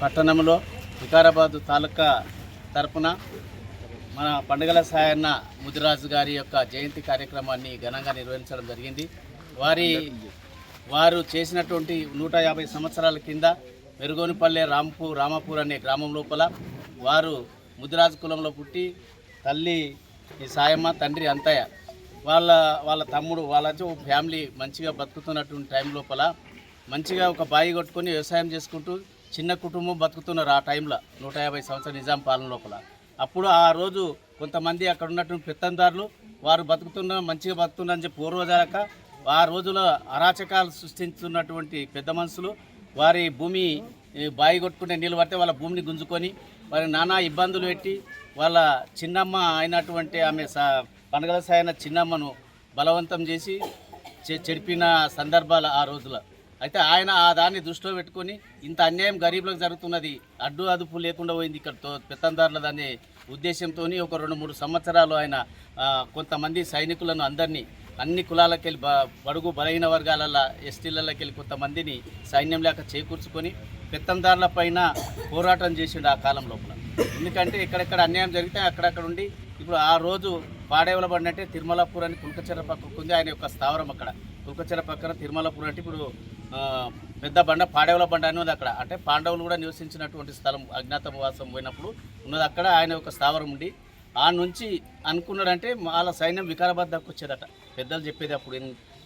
పట్టణంలో వికారాబాదు తాలూకా తరపున మన పండుగల సాయన్న ముదిరాజు గారి యొక్క జయంతి కార్యక్రమాన్ని ఘనంగా నిర్వహించడం జరిగింది. వారి వారు చేసినటువంటి నూట యాభై సంవత్సరాల కింద మెరుగోనిపల్లె రాంపూర్ రామపూర్ అనే గ్రామం లోపల వారు ముదిరాజు కులంలో పుట్టి తల్లి ఈ సాయమ్మ తండ్రి అంతయ్య వాళ్ళ వాళ్ళ తమ్ముడు వాళ్ళ ఫ్యామిలీ మంచిగా బతుకుతున్నటువంటి టైం లోపల మంచిగా ఒక బాయి కొట్టుకొని వ్యవసాయం చేసుకుంటూ చిన్న కుటుంబం బతుకుతున్నారు ఆ టైంలో నూట యాభై సంవత్సరాల నిజాం పాలన లోపల. అప్పుడు ఆ రోజు కొంతమంది అక్కడ ఉన్నటువంటి పెత్తందారులు వారు బతుకుతున్న మంచిగా బతుకుతున్నారని చెప్పి పూర్వజాలక ఆ రోజులో అరాచకాలు సృష్టించున్నటువంటి పెద్ద మనుషులు వారి భూమి బాయి కొట్టుకునే నీళ్ళు పడితే వాళ్ళ భూమిని గుంజుకొని వారి నానా ఇబ్బందులు పెట్టి వాళ్ళ చిన్నమ్మ అయినటువంటి ఆమె సా పండగల సాయన చిన్నమ్మను బలవంతం చేసి చె- చెడిపిన సందర్భాలు ఆ రోజులో. అయితే ఆయన ఆ దాన్ని దృష్టిలో పెట్టుకొని ఇంత అన్యాయం గరీబులకు జరుగుతున్నది అడ్డు అదుపు లేకుండా పోయింది ఇక్కడ తో- పెత్తందారుల దాని ఉద్దేశంతో ఒక రెండు మూడు సంవత్సరాలు ఆయన కొంతమంది సైనికులను అందరినీ అన్ని కులాలకి వెళ్ళి బడుగు బలహీన వర్గాలలో ఎస్టీలకి వెళ్ళి కొంతమందిని సైన్యం లేక చేకూర్చుకొని పెత్తందారుల పైన పోరాటం చేసిండు ఆ కాలం లోపల. ఎందుకంటే ఎక్కడెక్కడ అన్యాయం జరిగితే అక్కడక్కడ ఉండి ఇప్పుడు ఆ రోజు పాడేవలబడినట్టే తిరుమలాపూర్ అని కుల్కచెర పక్కకు ఉంది. ఆయన యొక్క స్థావరం అక్కడ. కుల్కచెర పక్కన తిరుమలాపూర్ అంటే ఇప్పుడు పెద్ద బండ పాడేవల బండ అని ఉంది అక్కడ. అంటే పాండవులు కూడా నివసించినటువంటి స్థలం అజ్ఞాతవాసం పోయినప్పుడు ఉన్నది అక్కడ ఆయన యొక్క స్థావరం ఉండి ఆ నుంచి అనుకున్నాడంటే వాళ్ళ సైన్యం వికారాబాద్ దాకా వచ్చేదట. పెద్దలు చెప్పేది అప్పుడు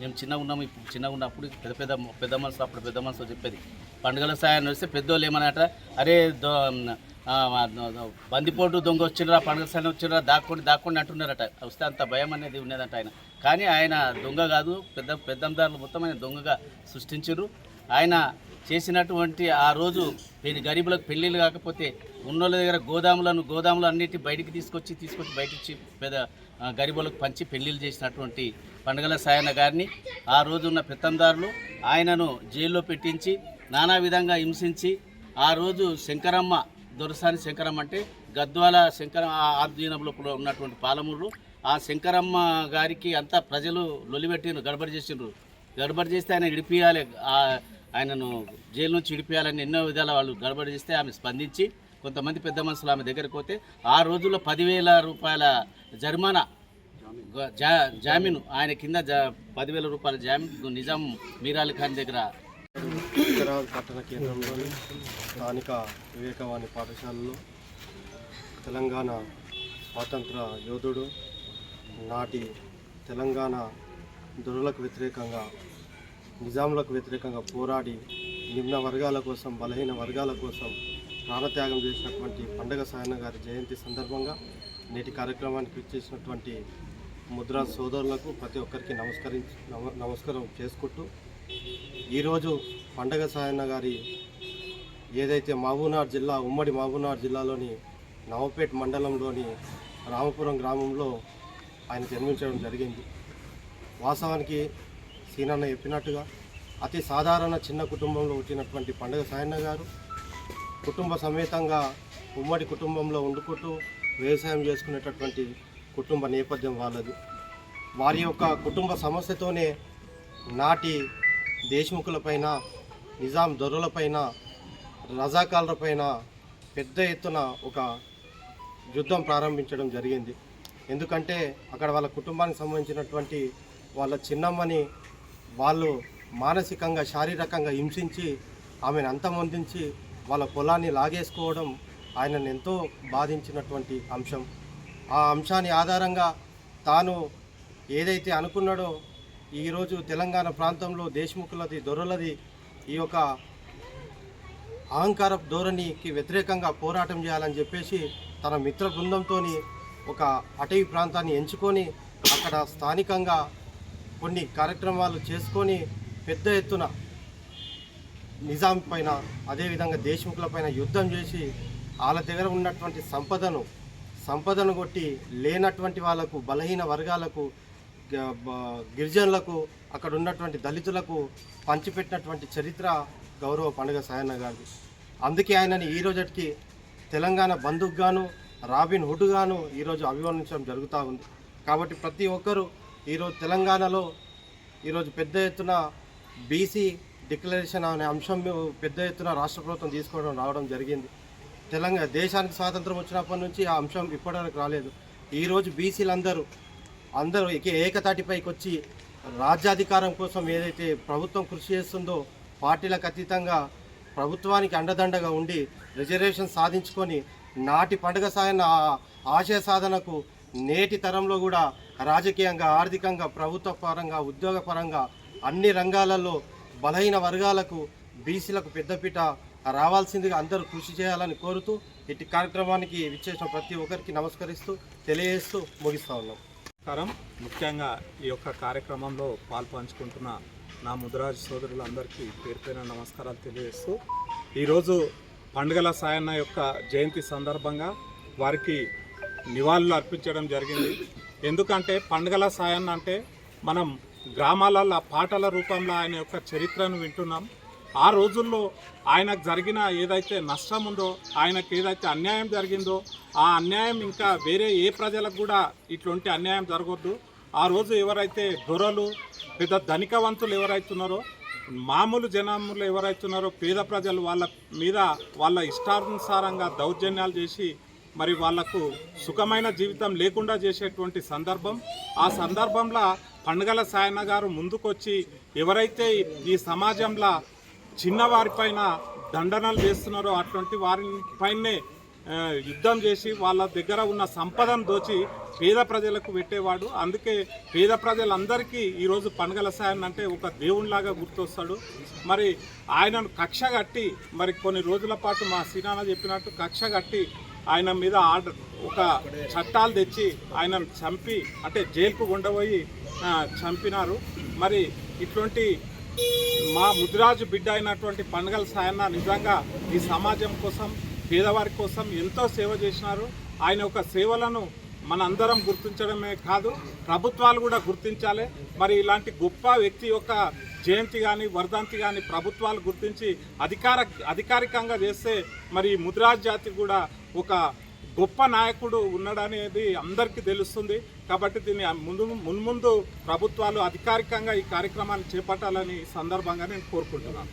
మేము చిన్నగా ఉన్నాము ఇప్పుడు చిన్నగా ఉన్నప్పుడు పెద్ద పెద్ద పెద్ద మనసు అప్పుడు పెద్ద మనసు చెప్పేది. పండుగల సాయం వస్తే పెద్దోళ్ళు ఏమన్నట అరే దో బందిపోటు దొంగ వచ్చిండ్రా పండుగ సాయం వచ్చిండ్రా దాక్కోండి దాక్కోండి అంటున్నారట. వస్తే అంత భయం అనేది ఉన్నదంట ఆయన. కానీ ఆయన దొంగ కాదు పెద్ద పెద్దందారులు మొత్తం ఆయన దొంగగా సృష్టించారు ఆయన చేసినటువంటి ఆ రోజు గరీబులకు పెళ్ళిళ్ళు కాకపోతే ఉన్నోళ్ళ దగ్గర గోదాములను గోదాములు అన్నిటి బయటికి తీసుకొచ్చి తీసుకొచ్చి బయటికి పెద్ద గరీబులకు పంచి పెళ్ళిళ్ళు చేసినటువంటి పండుగల సాయన గారిని ఆ రోజు ఉన్న పెత్తందారులు ఆయనను జైల్లో పెట్టించి నానా విధంగా హింసించి ఆ రోజు శంకరమ్మ దొరసాని శంకరమ్మ అంటే గద్వాల శంకర ఆ ఆధీనంలో ఉన్నటువంటి పాలమూరు. ఆ శంకరమ్మ గారికి అంతా ప్రజలు లొలిపెట్టిండ్రు గడబడి చేసిండ్రు. గడబడి చేస్తే ఆయన ఇడిపియాలి. ఆ- ఆయనను జైలు నుంచి ఇడిపియాలని ఎన్నో విధాల వాళ్ళు గడబడి చేస్తే ఆమె స్పందించి కొంతమంది పెద్ద మనుషులు ఆమె దగ్గరికి పోతే ఆ రోజుల్లో పదివేల రూపాయల జరిమానా జా జామీను ఆయన కింద జా పదివేల రూపాయల జామీన్ నిజాం మీరాలి ఖాన్ దగ్గర హైదరాబాద్ పట్టణ కేంద్రంలోని స్థానిక వివేకవాణి పాఠశాలలో తెలంగాణ స్వాతంత్ర యోధుడు నాటి తెలంగాణ దొరలకు వ్యతిరేకంగా నిజాములకు వ్యతిరేకంగా పోరాడి నిమ్న వర్గాల కోసం బలహీన వర్గాల కోసం ప్రాణత్యాగం చేసినటువంటి పండగ సాయన్న గారి జయంతి సందర్భంగా నేటి కార్యక్రమానికి ఇచ్చేసినటువంటి ముద్రా సోదరులకు ప్రతి ఒక్కరికి నమస్కరించి నమ- నమస్కారం చేసుకుంటూ ఈరోజు పండగ సాయన్న గారి ఏదైతే మహబూనార్ జిల్లా ఉమ్మడి మహబూనార్ జిల్లాలోని నవపేట్ మండలంలోని రామపురం గ్రామంలో ఆయన జన్మించడం జరిగింది. వాస్తవానికి సీనన్న చెప్పినట్టుగా అతి సాధారణ చిన్న కుటుంబంలో పుట్టినటువంటి పండగ సాయన్న గారు కుటుంబ సమేతంగా ఉమ్మడి కుటుంబంలో వండుకుంటూ వ్యవసాయం చేసుకునేటటువంటి కుటుంబ నేపథ్యం వాళ్ళది. వారి యొక్క కుటుంబ సమస్యతోనే నాటి దేశ్ముఖులపైన నిజాం దొరలపైన రజాకాలపైన పెద్ద ఎత్తున ఒక యుద్ధం ప్రారంభించడం జరిగింది. ఎందుకంటే అక్కడ వాళ్ళ కుటుంబానికి సంబంధించినటువంటి వాళ్ళ చిన్నమ్మని వాళ్ళు మానసికంగా శారీరకంగా హింసించి ఆమెను అంతమొందించి వాళ్ళ పొలాన్ని లాగేసుకోవడం ఆయనను ఎంతో బాధించినటువంటి అంశం. ఆ అంశాన్ని ఆధారంగా తాను ఏదైతే అనుకున్నాడో ఈరోజు తెలంగాణ ప్రాంతంలో దేశముఖులది దొరలది ఈ యొక్క అహంకార ధోరణికి వ్యతిరేకంగా పోరాటం చేయాలని చెప్పేసి తన మిత్ర బృందంతో ఒక అటవీ ప్రాంతాన్ని ఎంచుకొని అక్కడ స్థానికంగా కొన్ని కార్యక్రమాలు చేసుకొని పెద్ద ఎత్తున నిజాం పైన అదేవిధంగా దేశముఖుల పైన యుద్ధం చేసి వాళ్ళ దగ్గర ఉన్నటువంటి సంపదను సంపదను కొట్టి లేనటువంటి వాళ్ళకు బలహీన వర్గాలకు గిరిజనులకు అక్కడ ఉన్నటువంటి దళితులకు పంచిపెట్టినటువంటి చరిత్ర గౌరవ పండుగ సాయన్న గారిది. అందుకే ఆయనని ఈ రోజుకి తెలంగాణ బంధువుగాను రాబిన్ హుడ్గాను ఈరోజు అభివర్ణించడం జరుగుతూ ఉంది. కాబట్టి ప్రతి ఒక్కరూ ఈరోజు తెలంగాణలో ఈరోజు పెద్ద ఎత్తున బీసీ డిక్లరేషన్ అనే అంశం పెద్ద ఎత్తున రాష్ట్ర ప్రభుత్వం తీసుకోవడం రావడం జరిగింది. తెలంగాణ దేశానికి స్వాతంత్రం వచ్చినప్పటి నుంచి ఆ అంశం ఇప్పటివరకు రాలేదు. ఈరోజు బీసీలందరూ అందరూ ఏకతాటిపైకి వచ్చి రాజ్యాధికారం కోసం ఏదైతే ప్రభుత్వం కృషి చేస్తుందో పార్టీలకు అతీతంగా ప్రభుత్వానికి అండదండగా ఉండి రిజర్వేషన్ సాధించుకొని నాటి పండుగ సాగిన ఆశయ సాధనకు నేటి తరంలో కూడా రాజకీయంగా ఆర్థికంగా ప్రభుత్వ పరంగా ఉద్యోగపరంగా అన్ని రంగాలలో బలహీన వర్గాలకు బీసీలకు పెద్దపీట రావాల్సిందిగా అందరూ కృషి చేయాలని కోరుతూ ఇటు కార్యక్రమానికి విచ్చేసిన ప్రతి ఒక్కరికి నమస్కరిస్తూ తెలియజేస్తూ ముగిస్తూ ఉన్నాం. నమస్కారం. ముఖ్యంగా ఈ యొక్క కార్యక్రమంలో పాల్పంచుకుంటున్న నా ముదిరాజు సోదరులందరికీ పేరు నమస్కారాలు తెలియజేస్తూ ఈరోజు పండుగల సాయన్న యొక్క జయంతి సందర్భంగా వారికి నివాళులు అర్పించడం జరిగింది. ఎందుకంటే పండుగల సాయన్న అంటే మనం గ్రామాలలో పాటల రూపంలో ఆయన యొక్క చరిత్రను వింటున్నాం. ఆ రోజుల్లో ఆయనకు జరిగిన ఏదైతే నష్టం ఉందో ఆయనకు ఏదైతే అన్యాయం జరిగిందో ఆ అన్యాయం ఇంకా వేరే ఏ ప్రజలకు కూడా ఇట్లాంటి అన్యాయం జరగొద్దు. ఆ రోజు ఎవరైతే దొరలు పెద్ద ధనికవంతులు ఎవరైతున్నారో మామూలు జనములు ఎవరైతున్నారో పేద ప్రజలు వాళ్ళ మీద వాళ్ళ ఇష్టానుసారంగా దౌర్జన్యాలు చేసి మరి వాళ్ళకు సుఖమైన జీవితం లేకుండా చేసేటువంటి సందర్భం. ఆ సందర్భంలో పండుగల సాయన్న గారు ముందుకొచ్చి ఎవరైతే ఈ సమాజంలో చిన్నవారిపైన దండనలు చేస్తున్నారో అటువంటి వారి పైనే యుద్ధం చేసి వాళ్ళ దగ్గర ఉన్న సంపదను దోచి పేద ప్రజలకు పెట్టేవాడు. అందుకే పేద ప్రజలందరికీ ఈరోజు పండుగల సాయన్ అంటే ఒక దేవునిలాగా గుర్తొస్తాడు. మరి ఆయనను కక్ష కట్టి మరి కొన్ని రోజుల పాటు మా సినాన చెప్పినట్టు కక్ష కట్టి ఆయన మీద ఆర్డర్ ఒక చట్టాలు తెచ్చి ఆయనను చంపి అంటే జైలుకు ఉండబోయి చంపినారు. మరి ఇటువంటి మా ముదిరాజు బిడ్డ అయినటువంటి పండుగల సాయన్న నిజంగా ఈ సమాజం కోసం పేదవారి కోసం ఎంతో సేవ చేసినారు. ఆయన యొక్క సేవలను మనందరం గుర్తించడమే కాదు ప్రభుత్వాలు కూడా గుర్తించాలి. మరి ఇలాంటి గొప్ప వ్యక్తి యొక్క జయంతి కానీ వర్ధంతి కానీ ప్రభుత్వాలు గుర్తించి అధికార అధికారికంగా చేస్తే మరి ఈ ముదిరాజ్ జాతి కూడా ఒక గొప్ప నాయకుడు ఉన్నాడనేది అందరికీ తెలుస్తుంది. కాబట్టి దీన్ని ముందు మున్ముందు ప్రభుత్వాలు అధికారికంగా ఈ కార్యక్రమాన్ని చేపట్టాలని సందర్భంగా నేను కోరుకుంటున్నాను.